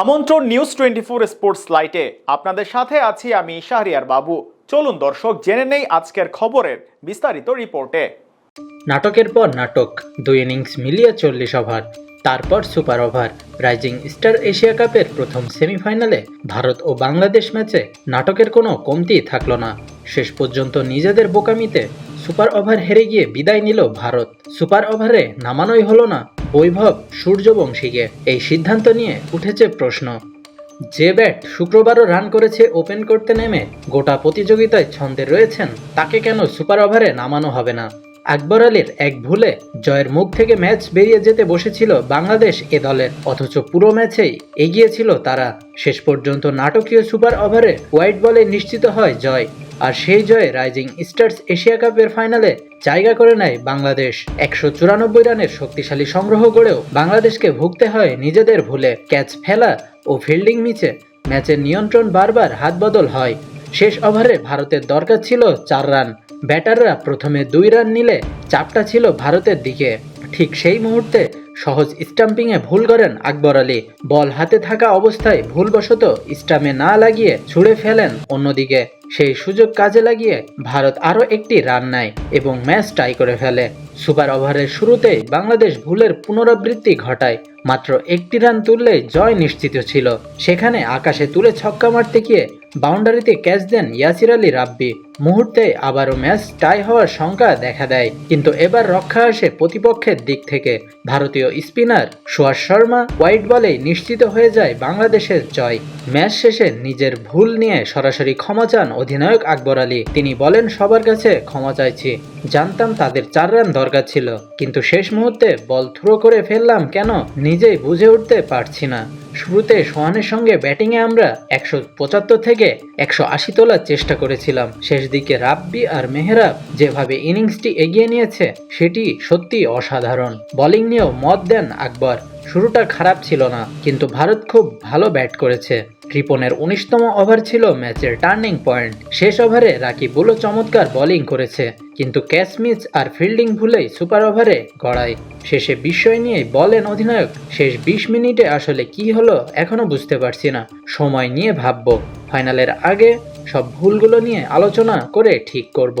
আমন্ত্রণ news twenty four sports লাইটে আপনাদের সাথে আছি আমি শাহরিয়ার বাবু। চলুন দর্শক, জেনে নেই আজকের খবরের বিস্তারিত রিপোর্টে। নাটকের পর নাটক, দুই ইনিংস মিলিয়ে চল্লিশ ওভার, তারপর super over, rising star Asia কাপের প্রথম সেমিফাইনালে ভারত ও বাংলাদেশ ম্যাচে নাটকের কোনো কমতি থাকল না। শেষ পর্যন্ত নিজেদের বোকামিতে সুপার ওভার হেরে গিয়ে বিদায় নিল ভারত। সুপার ওভারে নামানোই হলো না বৈভব সূর্যবংশীকে এই সিদ্ধান্ত নিয়ে উঠেছে প্রশ্ন। যে ব্যাট শুক্রবারও রান করেছে ওপেন করতে নেমে গোটা প্রতিযোগিতায় ছন্দে রয়েছেন, তাকে কেন সুপার ওভারে নামানো হবে না? আকবর আলীর এক ভুলে জয়ের মুখ থেকে ম্যাচ বেরিয়ে যেতে বসেছিল বাংলাদেশ এ দলের, অথচ পুরো ম্যাচেই এগিয়েছিল তারা। শেষ পর্যন্ত নাটকীয় সুপার ওভারে হোয়াইট বলে নিশ্চিত হয় জয়। আর সেই জয়ে রাইজিং স্টার্স এশিয়া কাপের ফাইনালে জায়গা করে নেয় বাংলাদেশ। একশো চুরানব্বই রানের শক্তিশালী সংগ্রহ করেও বাংলাদেশকে ভুগতে হয় নিজেদের ভুলে ক্যাচ ফেলা ও ফিল্ডিং মিচে। ম্যাচের নিয়ন্ত্রণ বারবার হাত বদল হয়। শেষ ওভারে ভারতের দরকার ছিল চার রান। ব্যাটাররা প্রথমে দুই রান নিলে চাপটা ছিল ভারতের দিকে। ঠিক সেই মুহূর্তে সহজ স্টাম্পিংয়ে ভুল করেন আকবর আলী। বল হাতে থাকা অবস্থায় ভুলবশত স্টামে না লাগিয়ে ছুঁড়ে ফেলেন অন্যদিকে। সেই সুযোগ কাজে লাগিয়ে ভারত আরও একটি রান নেয় এবং ম্যাচ টাই করে ফেলে। সুপার ওভারের শুরুতে বাংলাদেশ ভুলের পুনরাবৃত্তি ঘটায়। মাত্র একটি রান তুললেই জয় নিশ্চিত ছিল। সেখানে আকাশে তুলে ছক্কা মারতে গিয়ে বাউন্ডারিতে ক্যাচ দেন ইয়াসির আলী রাব্বি। মুহূর্তে আবারও ম্যাচ টাই হওয়ার শঙ্কা দেখা দেয়, কিন্তু এবার রক্ষা আসে প্রতিপক্ষের দিক থেকে। ভারতীয় স্পিনার সুয়াস শর্মা হোয়াইট বলে নিশ্চিত হয়ে যায় বাংলাদেশের জয়। ম্যাচ শেষে নিজের ভুল নিয়ে সরাসরি ক্ষমা চান অধিনায়ক আকবর আলী। তিনি বলেন, সবার কাছে ক্ষমা চাইছি। জানতাম তাদের চার রান দরকার ছিল। কিন্তু শেষ মুহূর্তে বল থ্রো করে ফেললাম কেন নিজেই বুঝে উঠতে পারছি না। শুরুতে সোহানের সঙ্গে ব্যাটিংয়ে আমরা একশো পঁচাত্তর থেকে একশো আশি তোলার চেষ্টা করেছিলাম। শেষ দিকে রাব্বি আর মেহরাব যেভাবে ইনিংসটি এগিয়ে নিয়েছে, সেটি সত্যি অসাধারণ। বোলিং নিয়েও মত দেন আকবর। শুরুটা খারাপ ছিল না, কিন্তু ভারত খুব ভালো ব্যাট করেছে। রিপনের উনিশতম ওভার ছিল ম্যাচের টার্নিং পয়েন্ট। শেষ ওভারে রাকিবুলও চমৎকার বোলিং করেছে, কিন্তু ক্যাচ মিস আর ফিল্ডিং ভুলেই সুপার ওভারে গড়ায় শেষে বিস্ময় নিয়ে বলেন অধিনায়ক, শেষ বিশ মিনিটে আসলে কি হলো এখনও বুঝতে পারছি না, সময় নিয়ে ভাববো। ফাইনালের আগে সব ভুলগুলো নিয়ে আলোচনা করে ঠিক করব।